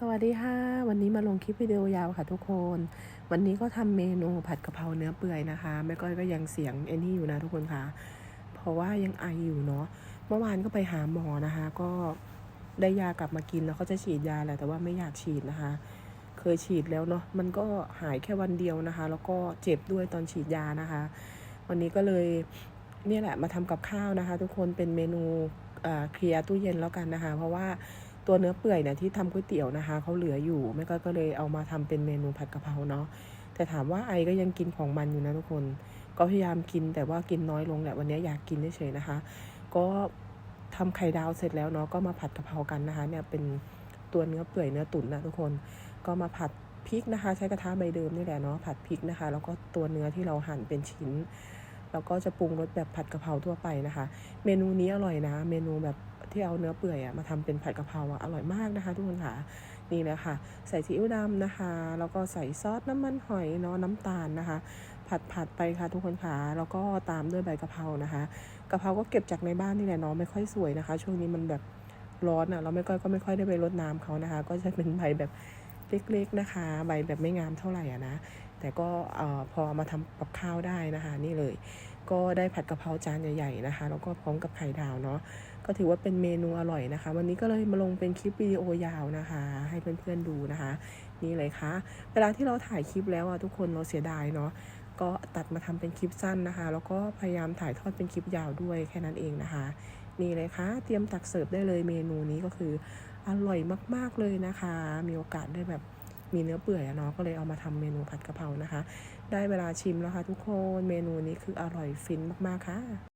สวัสดีค่ะ วันนี้มาลงคลิปวิดีโอยาวค่ะทุกคน วันนี้ก็ทำเมนูผัดกะเพราเนื้อเปื่อยนะคะแม่ก้อยก็ยังเสียงเอ็นนี่อยู่นะทุกคนค่ะ เพราะว่ายังไออยู่เนาะเมื่อวานก็ไปหาหมอนะคะ ก็ได้ยากลับมากินแล้วเขาจะฉีดยาแหละแต่ว่าไม่อยากฉีดนะคะ เคยฉีดแล้วเนาะมันก็หายแค่วันเดียวนะคะ แล้วก็เจ็บด้วยตอนฉีดยานะคะ วันนี้ก็เลยเนี่ยแหละมาทำกับข้าวนะคะ ทุกคนเป็นเมนูเคลียร์ตู้เย็นแล้วกันนะคะ เพราะว่า ตัวเนื้อเปื่อยเนี่ยที่ทำก๋วยเตี๋ยวนะคะเขาเหลืออยู่แม่ก็ก็เลยเอามาทำเป็นเมนูผัดกะเพราเนาะแต่ถามว่าไอก็ยังกินของมันอยู่นะทุกคน ก็พยายามกินแต่ว่ากินน้อยลงแหละวันนี้อยากกินเฉยๆนะคะ ก็ทำไข่ดาวเสร็จแล้วเนาะก็มาผัดกะเพรากันนะคะ เนี่ยเป็นตัวเนื้อเปื่อยเนื้อตุ๋นนะทุกคนก็มาผัดพริกนะคะ ใช้กระทะใบเดิมนี่แหละเนาะผัดพริกนะคะ แล้วก็ตัวเนื้อที่เราหั่นเป็นชิ้น แล้วก็จะปรุงรสแบบผัดกะเพราทั่วไปนะคะ เมนูนี้อร่อยนะ เมนูแบบ ที่เอาเนื้อเปื่อยอะมาทำเป็นผัดกะเพราอะอร่อยมากนะคะ ทุกคนค่ะนี่เลยค่ะ ใส่ซีอิ๊วดำนะคะ แล้วก็ใส่ซอสน้ำมันหอยเนาะน้ำตาลนะคะ ผัดผัดไปค่ะทุกคนค่ะแล้วก็ตามด้วยใบกะเพรานะคะกะเพราก็เก็บจากในบ้านนี่แหละเนาะไม่ค่อยสวยนะคะ ช่วงนี้มันแบบร้อนอะเราไม่ค่อยก็ไม่ค่อยได้ไปรดน้ำเขานะคะ ก็จะเป็นใบแบบเล็กๆนะคะ ใบแบบไม่งามเท่าไหร่อะนะแต่ก็เอ่อพอมาทำกับข้าวได้นะคะ นี่เลย ก็ได้ผัดกะเพราจานใหญ่ๆนะคะ แล้วก็พร้อมกับไข่ดาวเนาะก็ถือว่าเป็นเมนูอร่อยนะคะ วันนี้ก็เลยมาลงเป็นคลิปวิดีโอยาวนะคะ ให้เพื่อนๆดูนะคะ นี่เลยค่ะ เวลาที่เราถ่ายคลิปแล้วอะทุกคนเราเสียดายเนาะก็ตัดมาทำเป็นคลิปสั้นนะคะ แล้วก็พยายามถ่ายทอดเป็นคลิปยาวด้วยแค่นั้นเองนะคะ นี่เลยค่ะ เตรียมตักเสิร์ฟได้เลยเมนูนี้ก็คืออร่อยมากๆเลยนะคะ มีโอกาสได้แบบ มีเนื้อเปื่อยอะเนาะก็เลยเอามาทำเมนูผัดกะเพรานะคะ ได้เวลาชิมแล้วค่ะทุกคนเมนูนี้คืออร่อยฟินมากๆค่ะ